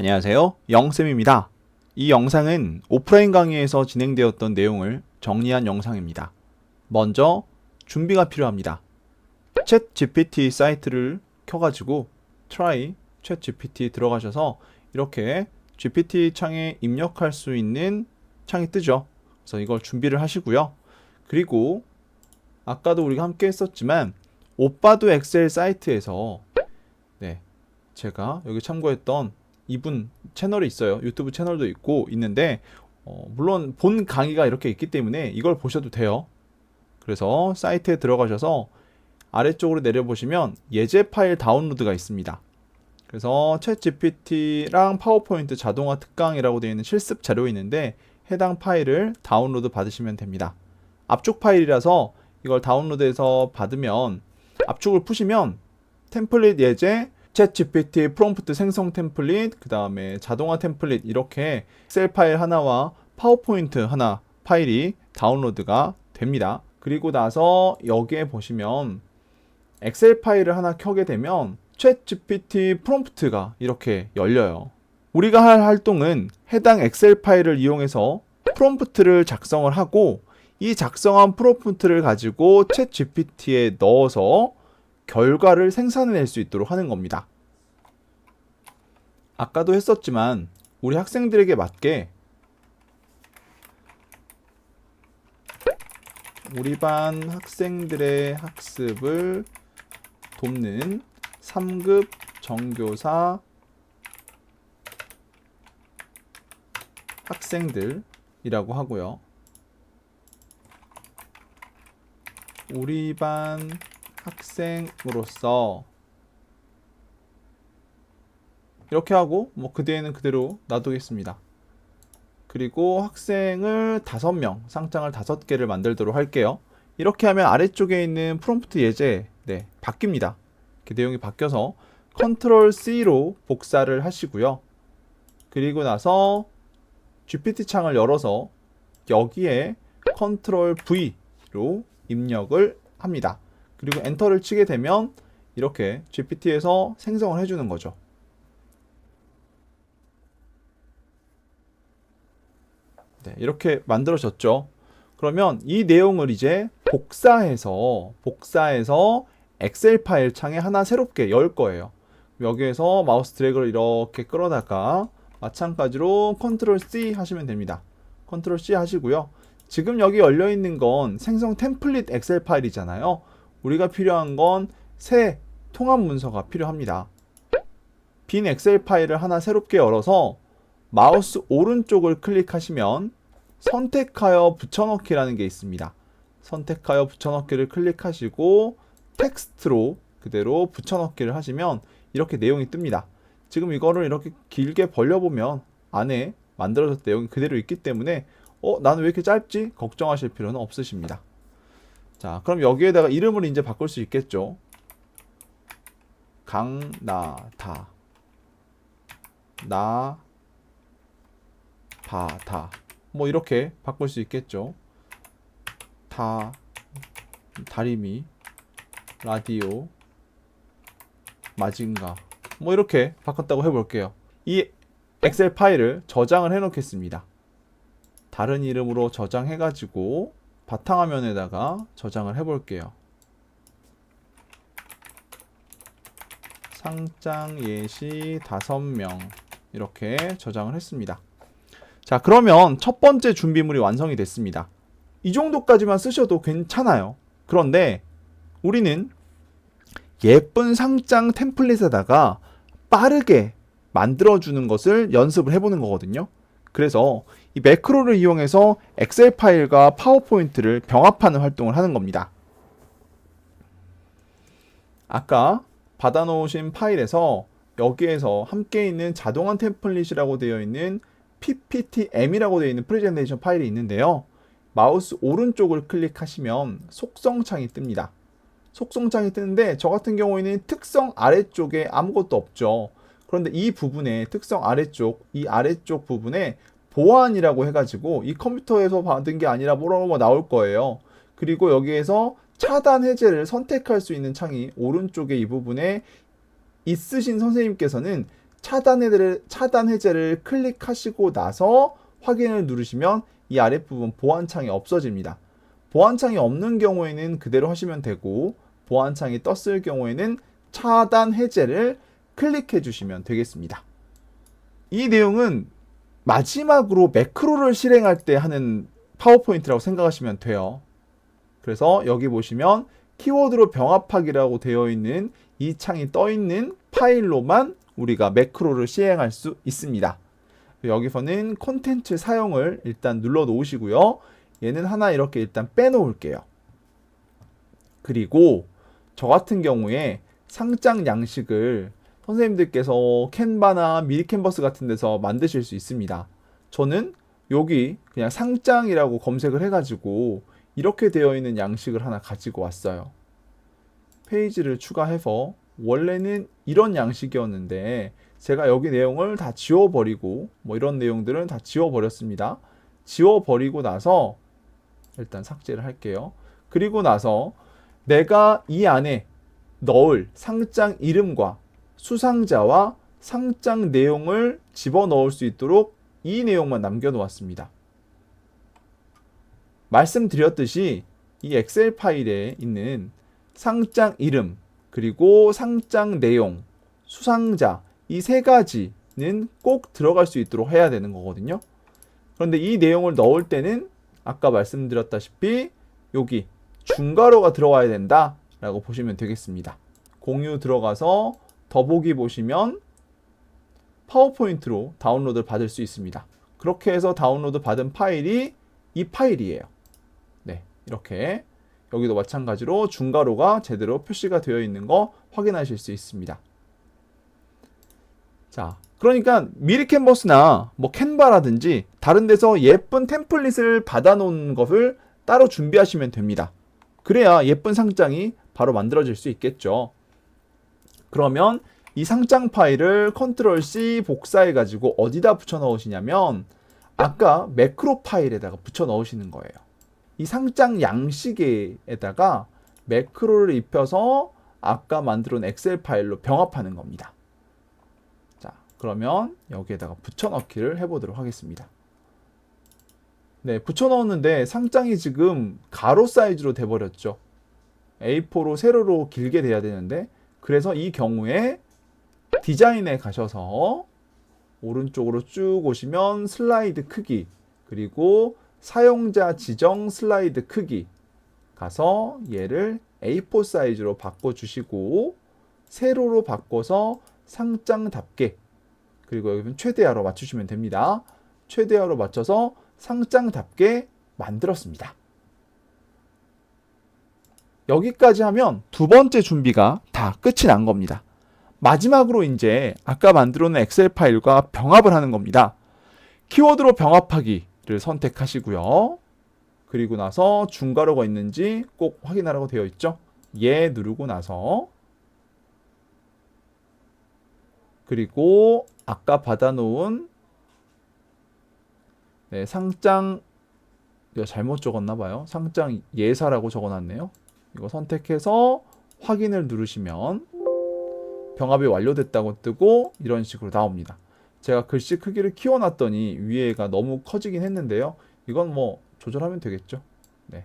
안녕하세요. 영쌤입니다. 이 영상은 오프라인 강의에서 진행되었던 내용을 정리한 영상입니다. 먼저 준비가 필요합니다. 챗 GPT 사이트를 켜가지고 try 챗 GPT 들어가셔서 이렇게 GPT 창에 입력할 수 있는 창이 뜨죠. 그래서 이걸 준비를 하시고요. 그리고 아까도 우리가 함께 했었지만 오빠도 엑셀 사이트에서 네 제가 여기 참고했던 이분 채널이 있어요. 유튜브 채널도 있고 있는데 어, 물론 본 강의가 이렇게 있기 때문에 이걸 보셔도 돼요. 그래서 사이트에 들어가셔서 아래쪽으로 내려보시면 예제 파일 다운로드가 있습니다. 그래서 챗 GPT랑 파워포인트 자동화 특강이라고 되어 있는 실습 자료 있는데 해당 파일을 다운로드 받으시면 됩니다. 압축 파일이라서 이걸 다운로드해서 받으면 압축을 푸시면 템플릿 예제, 챗 GPT 프롬프트 생성 템플릿, 그 다음에 자동화 템플릿 이렇게 엑셀 파일 하나와 파워포인트 하나 파일이 다운로드가 됩니다. 그리고 나서 여기에 보시면 엑셀 파일을 하나 켜게 되면 챗 GPT 프롬프트가 이렇게 열려요. 우리가 할 활동은 해당 엑셀 파일을 이용해서 프롬프트를 작성을 하고 이 작성한 프롬프트를 가지고 챗 GPT에 넣어서 결과를 생산해낼 수 있도록 하는 겁니다. 아까도 했었지만 우리 학생들에게 맞게 우리 반 학생들의 학습을 돕는 3급 정교사 학생들이라고 하고요. 우리 반 학생으로서 이렇게 하고 뭐 그 뒤에는 그대로 놔두겠습니다. 그리고 학생을 5명, 상장을 5개를 만들도록 할게요. 이렇게 하면 아래쪽에 있는 프롬프트 예제 네, 바뀝니다. 그 내용이 바뀌어서 컨트롤 C로 복사를 하시고요. 그리고 나서 GPT 창을 열어서 여기에 컨트롤 V로 입력을 합니다. 그리고 엔터를 치게 되면 이렇게 GPT에서 생성을 해주는 거죠. 네, 이렇게 만들어졌죠. 그러면 이 내용을 이제 복사해서 복사해서 엑셀 파일 창에 하나 새롭게 열 거예요. 여기에서 마우스 드래그를 이렇게 끌어다가 마찬가지로 컨트롤 C 하시면 됩니다. 컨트롤 C 하시고요. 지금 여기 열려 있는 건 생성 템플릿 엑셀 파일이잖아요. 우리가 필요한 건 새 통합 문서가 필요합니다. 빈 엑셀 파일을 하나 새롭게 열어서 마우스 오른쪽을 클릭하시면 선택하여 붙여넣기라는 게 있습니다. 선택하여 붙여넣기를 클릭하시고 텍스트로 그대로 붙여넣기를 하시면 이렇게 내용이 뜹니다. 지금 이거를 이렇게 길게 벌려보면 안에 만들어졌던 내용이 그대로 있기 때문에 어, 나는 왜 이렇게 짧지? 걱정하실 필요는 없으십니다. 자, 그럼 여기에다가 이름을 이제 바꿀 수 있겠죠. 강나다. 나, 바다. 뭐 이렇게 바꿀 수 있겠죠. 다, 다리미, 라디오, 마징가. 뭐 이렇게 바꿨다고 해볼게요. 이 엑셀 파일을 저장을 해 놓겠습니다. 다른 이름으로 저장해가지고 바탕화면에다가 저장을 해볼게요. 상장 예시 5명 이렇게 저장을 했습니다. 자 그러면 첫 번째 준비물이 완성이 됐습니다. 이 정도까지만 쓰셔도 괜찮아요. 그런데 우리는 예쁜 상장 템플릿에다가 빠르게 만들어주는 것을 연습을 해보는 거거든요. 그래서 이 매크로를 이용해서 엑셀 파일과 파워포인트를 병합하는 활동을 하는 겁니다. 아까 받아놓으신 파일에서 여기에서 함께 있는 자동화 템플릿이라고 되어 있는 pptm이라고 되어 있는 프레젠테이션 파일이 있는데요. 마우스 오른쪽을 클릭하시면 속성창이 뜹니다. 속성창이 뜨는데 저 같은 경우에는 특성 아래쪽에 아무것도 없죠. 그런데 이 부분에 특성 아래쪽, 이 아래쪽 부분에 보안이라고 해가지고 이 컴퓨터에서 받은 게 아니라 뭐라고 나올 거예요. 그리고 여기에서 차단 해제를 선택할 수 있는 창이 오른쪽에 이 부분에 있으신 선생님께서는 차단 해제를, 차단 해제를 클릭하시고 나서 확인을 누르시면 이 아랫부분 보안창이 없어집니다. 보안창이 없는 경우에는 그대로 하시면 되고 보안창이 떴을 경우에는 차단 해제를 클릭해 주시면 되겠습니다. 이 내용은 마지막으로 매크로를 실행할 때 하는 파워포인트라고 생각하시면 돼요. 그래서 여기 보시면 키워드로 병합하기라고 되어 있는 이 창이 떠 있는 파일로만 우리가 매크로를 시행할 수 있습니다. 여기서는 콘텐츠 사용을 일단 눌러 놓으시고요. 얘는 하나 이렇게 일단 빼놓을게요. 그리고 저 같은 경우에 상장 양식을 선생님들께서 캔바나 미리 캔버스 같은 데서 만드실 수 있습니다. 저는 여기 그냥 상장이라고 검색을 해가지고 이렇게 되어 있는 양식을 하나 가지고 왔어요. 페이지를 추가해서 원래는 이런 양식이었는데 제가 여기 내용을 다 지워버리고 뭐 이런 내용들은 다 지워버렸습니다. 지워버리고 나서 일단 삭제를 할게요. 그리고 나서 내가 이 안에 넣을 상장 이름과 수상자와 상장 내용을 집어넣을 수 있도록 이 내용만 남겨놓았습니다. 말씀드렸듯이 이 엑셀 파일에 있는 상장 이름, 그리고 상장 내용, 수상자, 이 세 가지는 꼭 들어갈 수 있도록 해야 되는 거거든요. 그런데 이 내용을 넣을 때는 아까 말씀드렸다시피 여기 중괄호가 들어와야 된다 라고 보시면 되겠습니다. 공유 들어가서 더보기 보시면 파워포인트로 다운로드를 받을 수 있습니다. 그렇게 해서 다운로드 받은 파일이 이 파일이에요. 네, 이렇게 여기도 마찬가지로 중괄호가 제대로 표시가 되어 있는 거 확인하실 수 있습니다. 자, 그러니까 미리 캔버스나 뭐 캔바라든지 다른 데서 예쁜 템플릿을 받아놓은 것을 따로 준비하시면 됩니다. 그래야 예쁜 상장이 바로 만들어질 수 있겠죠. 그러면 이 상장 파일을 컨트롤 C 복사해 가지고 어디다 붙여 넣으시냐면 아까 매크로 파일에다가 붙여 넣으시는 거예요. 이 상장 양식에다가 매크로를 입혀서 아까 만들어 놓은 엑셀 파일로 병합하는 겁니다. 자, 그러면 여기에다가 붙여 넣기를 해보도록 하겠습니다. 네, 붙여 넣었는데 상장이 지금 가로 사이즈로 돼버렸죠. A4로 세로로 길게 돼야 되는데 그래서 이 경우에 디자인에 가셔서 오른쪽으로 쭉 오시면 슬라이드 크기 그리고 사용자 지정 슬라이드 크기 가서 얘를 A4 사이즈로 바꿔 주시고 세로로 바꿔서 상장답게 그리고 여기 최대화로 맞추시면 됩니다. 최대화로 맞춰서 상장답게 만들었습니다. 여기까지 하면 두 번째 준비가 다 끝이 난 겁니다. 마지막으로 이제 아까 만들어 놓은 엑셀 파일과 병합을 하는 겁니다. 키워드로 병합하기를 선택하시고요. 그리고 나서 중괄호가 있는지 꼭 확인하라고 되어 있죠. 예 누르고 나서 그리고 아까 받아놓은 네, 상장 잘못 적었나 봐요. 상장 예사라고 적어놨네요. 이거 선택해서 확인을 누르시면 병합이 완료됐다고 뜨고 이런 식으로 나옵니다. 제가 글씨 크기를 키워놨더니 위에가 너무 커지긴 했는데요. 이건 뭐 조절하면 되겠죠. 네.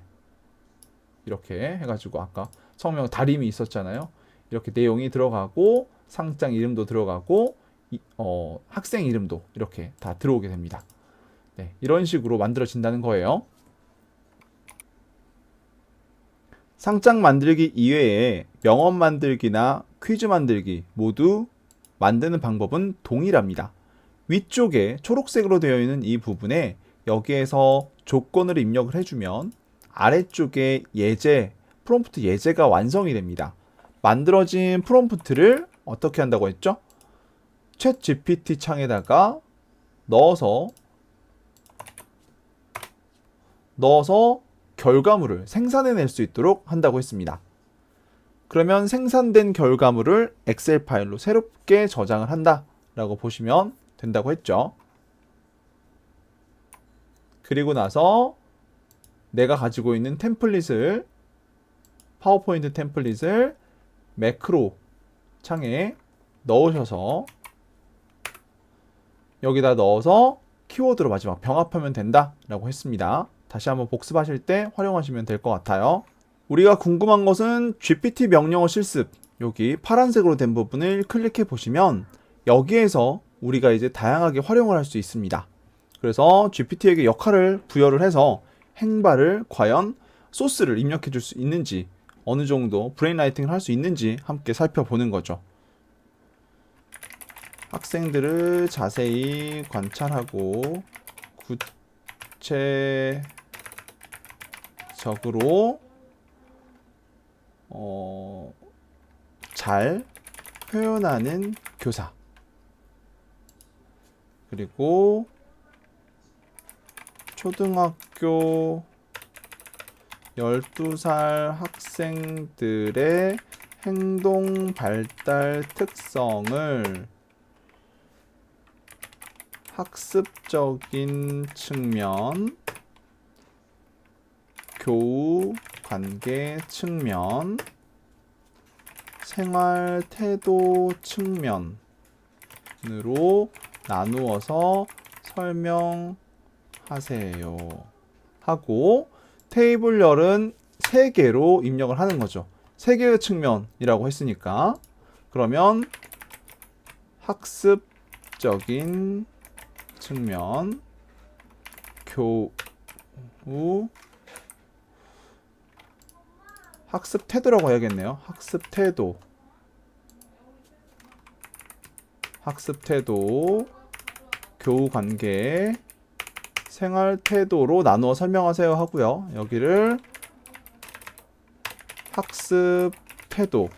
이렇게 해가지고 아까 성명 다림이 있었잖아요. 이렇게 내용이 들어가고 상장 이름도 들어가고 이, 어, 학생 이름도 이렇게 다 들어오게 됩니다. 네, 이런 식으로 만들어진다는 거예요. 상장 만들기 이외에 명언 만들기나 퀴즈 만들기 모두 만드는 방법은 동일합니다. 위쪽에 초록색으로 되어 있는 이 부분에 여기에서 조건을 입력을 해주면 아래쪽에 예제, 프롬프트 예제가 완성이 됩니다. 만들어진 프롬프트를 어떻게 한다고 했죠? 챗 GPT 창에다가 넣어서 넣어서 결과물을 생산해낼 수 있도록 한다고 했습니다. 그러면 생산된 결과물을 엑셀 파일로 새롭게 저장을 한다라고 보시면 된다고 했죠. 그리고 나서 내가 가지고 있는 템플릿을 파워포인트 템플릿을 매크로 창에 넣으셔서 여기다 넣어서 키워드로 마지막 병합하면 된다라고 했습니다. 다시 한번 복습하실 때 활용하시면 될 것 같아요. 우리가 궁금한 것은 GPT 명령어 실습 여기 파란색으로 된 부분을 클릭해 보시면 여기에서 우리가 이제 다양하게 활용을 할 수 있습니다. 그래서 GPT에게 역할을 부여를 해서 행발을 과연 소스를 입력해 줄 수 있는지 어느 정도 브레인 라이팅을 할 수 있는지 함께 살펴보는 거죠. 학생들을 자세히 관찰하고 구체 적으로 어, 잘 표현하는 교사. 그리고 초등학교 12살 학생들의 행동 발달 특성을 학습적인 측면, 교우 관계 측면, 생활 태도 측면으로 나누어서 설명하세요. 하고 테이블 열은 3개로 입력을 하는 거죠. 3개의 측면이라고 했으니까 그러면 학습적인 측면 교우 학습 태도라고 해야겠네요. 학습 태도. 학습 태도. 교우 관계. 생활 태도로 나누어 설명하세요 하고요. 여기를 학습 태도.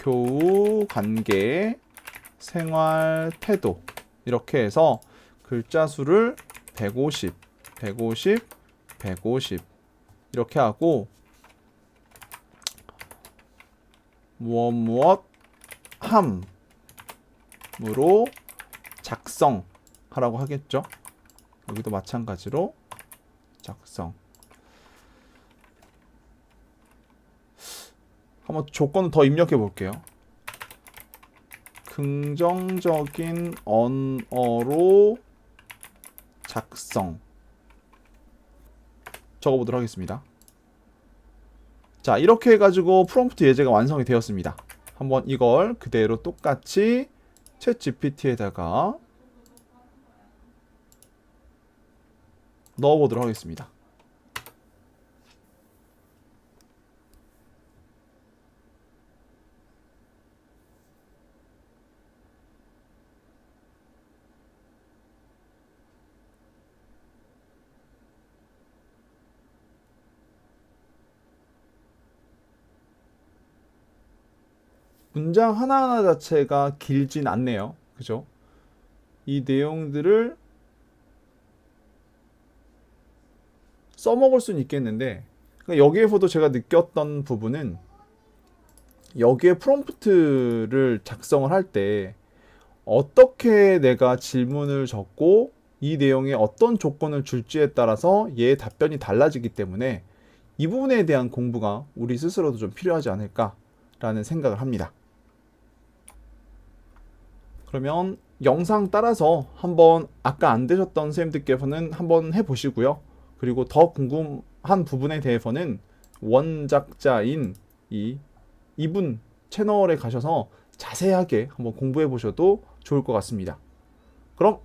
교우 관계. 생활 태도. 이렇게 해서 글자 수를 150, 150, 150 이렇게 하고 무엇 무엇 함으로 작성하라고 하겠죠. 여기도 마찬가지로 작성. 한번 조건을 더 입력해 볼게요. 긍정적인 언어로 작성. 적어보도록 하겠습니다. 자, 이렇게 해가지고 프롬프트 예제가 완성이 되었습니다. 한번 이걸 그대로 똑같이 챗 GPT에다가 넣어보도록 하겠습니다. 문장 하나하나 자체가 길진 않네요. 그죠? 이 내용들을 써먹을 수는 있겠는데 그러니까 여기에서도 제가 느꼈던 부분은 여기에 프롬프트를 작성을 할 때 어떻게 내가 질문을 적고 이 내용에 어떤 조건을 줄지에 따라서 얘의 답변이 달라지기 때문에 이 부분에 대한 공부가 우리 스스로도 좀 필요하지 않을까라는 생각을 합니다. 그러면 영상 따라서 한번 아까 안 되셨던 선생님들께서는 한번 해보시고요. 그리고 더 궁금한 부분에 대해서는 원작자인 이 이분 채널에 가셔서 자세하게 한번 공부해 보셔도 좋을 것 같습니다. 그럼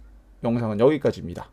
영상은 여기까지입니다.